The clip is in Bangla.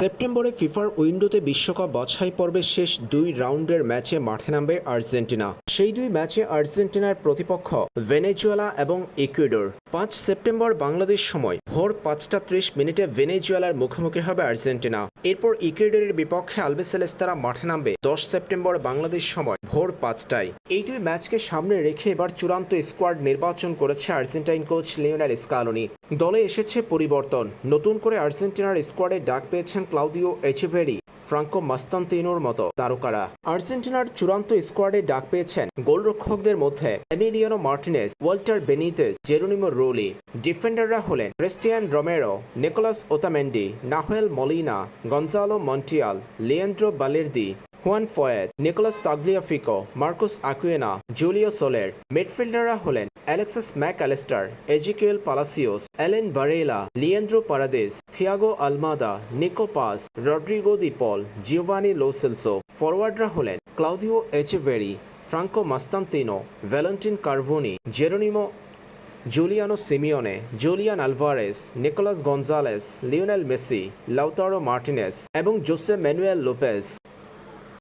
সেপ্টেম্বরে ফিফার উইন্ডোতে বিশ্বকাপ বাছাই পর্বের শেষ দুই রাউন্ডের ম্যাচে মাঠে নামবে আর্জেন্টিনা। সেই দুই ম্যাচে আর্জেন্টিনার প্রতিপক্ষ ভেনেজুয়েলা এবং ইকুয়েডর। পাঁচ সেপ্টেম্বর বাংলাদেশ সময় ভোর পাঁচটা ত্রিশ মিনিটে ভেনেজুয়েলার মুখোমুখি হবে আর্জেন্টিনা। এরপর ইকুয়েডরের বিপক্ষে আলবেসেলেস তারা মাঠে নামবে দশ সেপ্টেম্বর বাংলাদেশ সময় ভোর পাঁচটায়। এই দুই ম্যাচকে সামনে রেখে এবার চূড়ান্ত স্কোয়াড নির্বাচন করেছে আর্জেন্টাইন কোচ লিওনেল স্কালোনি। দলে এসেছে পরিবর্তন। নতুন করে আর্জেন্টিনার স্কোয়াডে ডাক পেয়েছেন ক্লাউদিও এচিভেরি। ফ্রাঙ্কো মাস্তান্তিনোর মতো তারকারা। আর্জেন্টিনার চূড়ান্ত স্কোয়াডে ডাক পেয়েছেন গোলরক্ষকদের মধ্যে Emiliano Martinez Walter Benitez Jeronimo Rulli. ডিফেন্ডাররা হলেন Cristian Romero, Nicolas Otamendi, Nahuel Molina Gonzalo Montiel Leandro Balerdi Juan Foyth Nicolas Tagliafico Marcos Acuna Julio Soler মিডফিল্ডাররা হলেন Alexis Mac Allister Ezequiel Palacios Alan Varela Leandro Paredes Thiago Almada Nico Paz Rodrigo De Paul Giovani Lo Celso ফরওয়ার্ডরা হলেন Claudio Echeverri Franco Mastantuono Valentin Carboni Jeronimo Giuliano Simeone Julian Alvarez Nicolas Gonzalez Lionel Messi Lautaro Martinez এবং জোসে ম্যানুয়েল লোপেজ